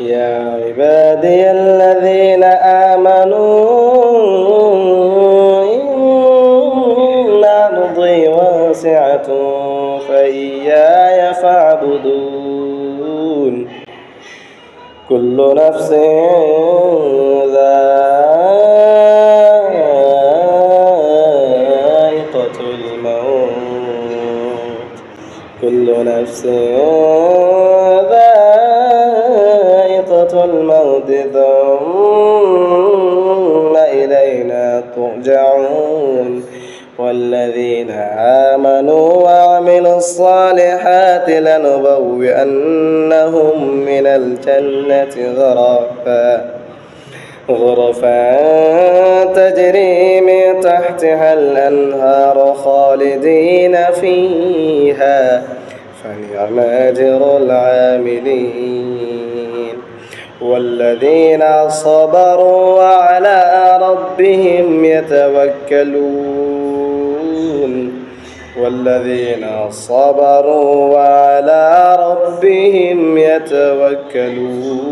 يا عبادي الذين آمنوا إن أرضي واسعة فإياي فاعبدون. كل نفس ذائقة الموت. كل نفس الموت ثم إلينا ترجعون والذين آمنوا وعملوا الصالحات لنبوئنهم من الجنة غرفا غرفا تجري من تحتها الأنهار خالدين فيها فنعم أجر العاملين والذين صبروا وعلى ربهم يتوكلون والذين صبروا وعلى ربهم يتوكلون